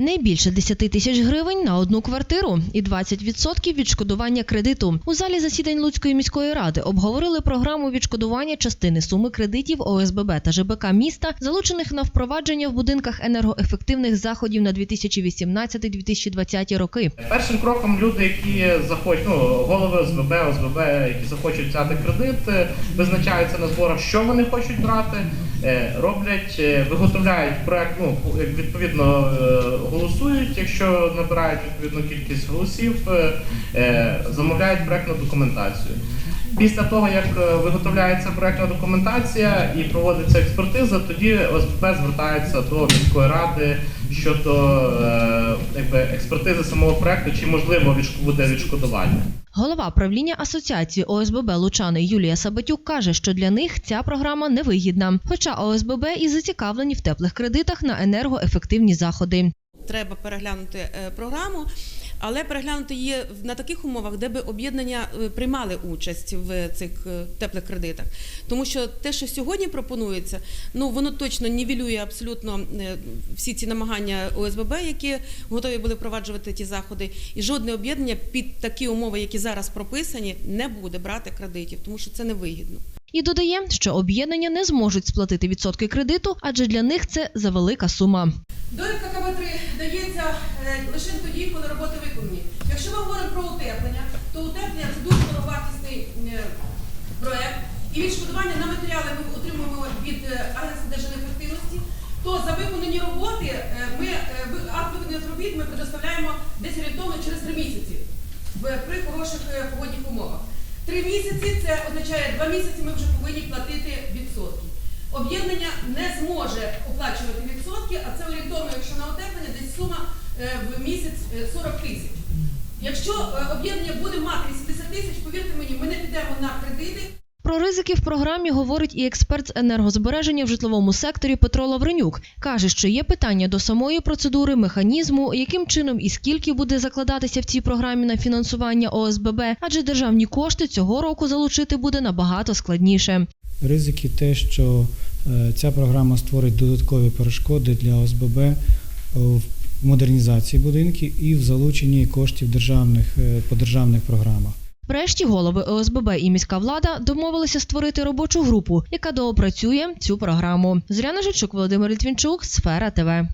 Не більше 10 тисяч гривень на одну квартиру і 20% відшкодування кредиту. У залі засідань Луцької міської ради обговорили програму відшкодування частини суми кредитів ОСББ та ЖБК міста, залучених на впровадження в будинках енергоефективних заходів на 2018-2020 роки. Першим кроком люди, які захочуть, ну голови ОСББ, ОСББ, які захочуть взяти кредит, е, визначаються на зборах, що вони хочуть брати, е, роблять, е, виготовляють проект. Ну відповідно голосують, якщо набирають відповідну кількість голосів, е, е, замовляють проектну документацію. Після того, як е, виготовляється проектна документація і проводиться експертиза, тоді ОСББ звертається до міської ради щодо якби, експертизи самого проекту, чи можливо буде відшкодування. Голова правління асоціації ОСББ Лучани Юлія Сабатюк каже, що для них ця програма невигідна. Хоча ОСББ і зацікавлені в теплих кредитах на енергоефективні заходи. Треба переглянути е, програму, але переглянути її на таких умовах, де би об'єднання е, приймали участь в цих е, теплих кредитах. Тому що те, що сьогодні пропонується, ну воно точно нівелює абсолютно всі ці намагання ОСББ, які готові були впроваджувати ті заходи, і жодне об'єднання під такі умови, які зараз прописані, не буде брати кредитів, тому що це невигідно. І додає, що об'єднання не зможуть сплатити відсотки кредиту, адже для них це завелика сума. Довідка КБ3 дається е, лише тоді, коли роботи виконані. Якщо ми говоримо про утеплення, то утеплення це дуже дороговартісний е, проект. І відшкодування на матеріали ми отримуємо від е, Агентства держенефективності, то за виконані роботи ми акт виконаних робіт ми предоставляємо десь орієнтовно через три місяці при хороших погодних умовах. Три місяці це означає два місяці ми вже повинні платити відсотки. Об'єднання не зможе оплачувати відсотки, а це орієнтовно, якщо на утеплення, десь сума е, в місяць е, 40 тисяч. Якщо е, об'єднання буде мати 80 тисяч, повірте мені, ми не підемо на кредити. Про ризики в програмі говорить і експерт з енергозбереження в житловому секторі Петро Лавренюк. Каже, що є питання до самої процедури, механізму, яким чином і скільки буде закладатися в цій програмі на фінансування ОСББ, адже державні кошти цього року залучити буде набагато складніше. Ризики те, що е, ця програма створить додаткові перешкоди для ОСББ е, модернізації будинків і в залученні коштів державних е, по державних програмах. Врешті голови ОСББ і міська влада домовилися створити робочу групу, яка доопрацює цю програму. Зоряна Жичук, Володимир Літвінчук, Сфера ТВ.